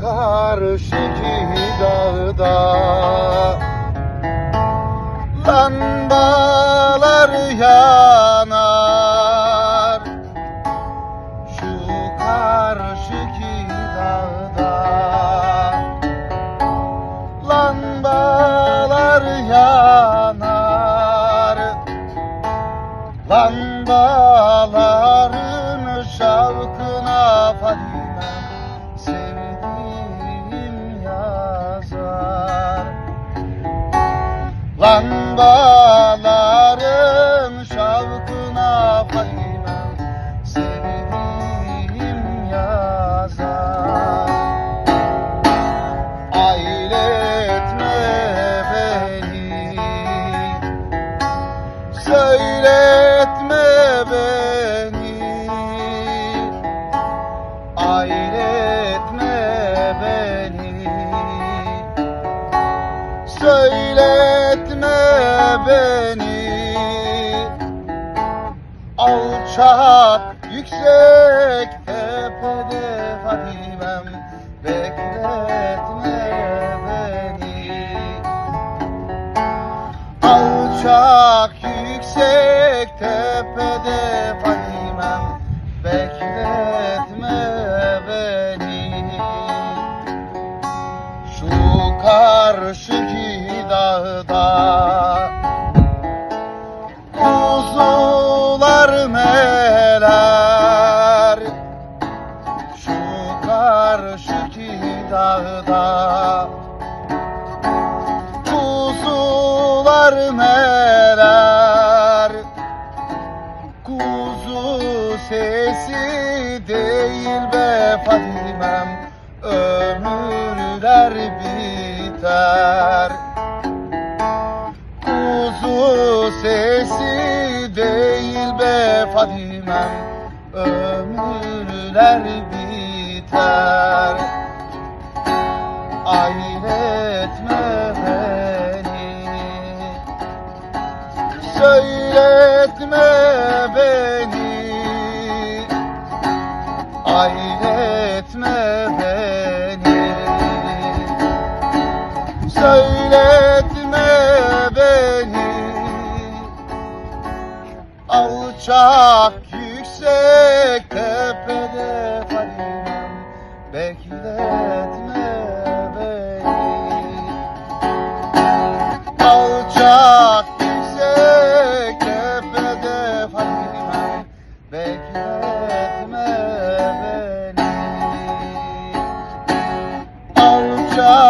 karşıki dağda Lambalar yanar Şu karşıki dağda Lambalar yanar Lambaların şavkına Fadime Lambaların beni. Alçak yüksek tepede Fadimem Bekletme beni. Alçak yüksek tepede Fadimem Bekletme beni. Şu karşıki dağda karşıki dağda Kuzular meler. Kuzu sesi değil be Fadimem. Ömürler biter. Kuzu sesi değil be Fadimem. Ömürler biter Ailetme beni. Söyletme beni. Ailetme beni. Söyletme beni. Alçak yüksek tepede Bekletme beni. Alçak yüksek tepede Fadimem Bekletme beni. Alçak